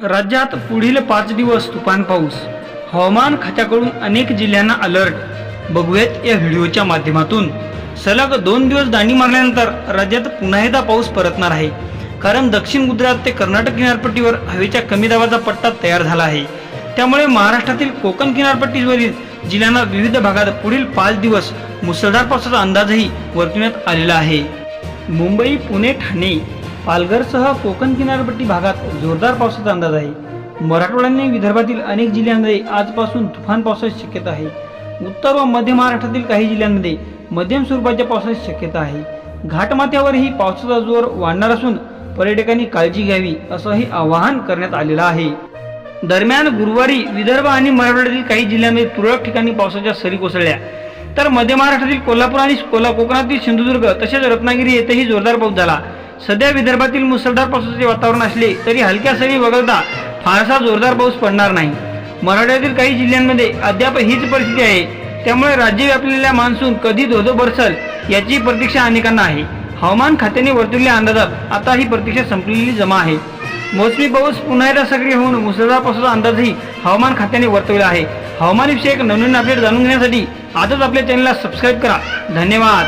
राज्यात पुढील पाच दिवस तुफान पाऊस. हवामान खात्याकडून अनेक जिल्ह्यांना अलर्ट. बघूयात या व्हिडिओच्या माध्यमातून. सलग दोन दिवस दांडी मारल्यानंतर राज्यात पुन्हा एकदा पाऊस परतणार आहे. कारण दक्षिण गुजरात ते कर्नाटक किनारपट्टीवर हवेच्या कमी दाबाचा पट्टा तयार झाला आहे. त्यामुळे महाराष्ट्रातील कोकण किनारपट्टीवरील जिल्ह्यांना विविध भागात पुढील पाच दिवस मुसळधार पावसाचा अंदाजही वर्तवण्यात आलेला आहे. मुंबई पुणे ठाणे पालघरसह कोकण किनारपट्टी भागात जोरदार पावसाचा अंदाज आहे. मराठवाड्याने विदर्भातील अनेक जिल्ह्यांमध्ये आजपासून तुफान पावसाची शक्यता आहे. उत्तर व मध्य महाराष्ट्रातील काही जिल्ह्यांमध्ये मध्यम स्वरूपाच्या पावसाची शक्यता आहे. घाटमाथ्यावरही पावसाचा जोर वाढणार असून पर्यटकांनी काळजी घ्यावी असंही आवाहन करण्यात आलेलं आहे. दरम्यान गुरुवारी विदर्भ आणि मराठवाड्यातील काही जिल्ह्यांमध्ये तुरळक ठिकाणी पावसाच्या सरी कोसळल्या. तर मध्य महाराष्ट्रातील कोल्हापूर आणि कोल्हा कोकणातील सिंधुदुर्ग तसेच रत्नागिरी येथेही जोरदार पाऊस झाला. सध्या विदर्भातील मुसळधार पावसाचे वातावरण असले तरी हलक्या सरी वगळता फारसा जोरदार पाऊस पडणार नाही. मराठ्यातील काही जिल्ह्यांमध्ये अद्याप हीच परिस्थिती आहे. त्यामुळे राज्य व्यापलेल्या मान्सून कधी धोधो बरसल याची प्रतीक्षा अनेकांना आहे. हवामान खात्याने वर्तवलेल्या अंदाजात आता ही प्रतीक्षा संपलेली जमा आहे. मोसमी पाऊस पुन्हा एकदा सक्रिय होऊन मुसळधार पावसाचा अंदाजही हवामान खात्याने वर्तवला आहे. हवामान विषयक नवीन अपडेट जाणून घेण्यासाठी आजच आपल्या चॅनलला सबस्क्राईब करा. धन्यवाद.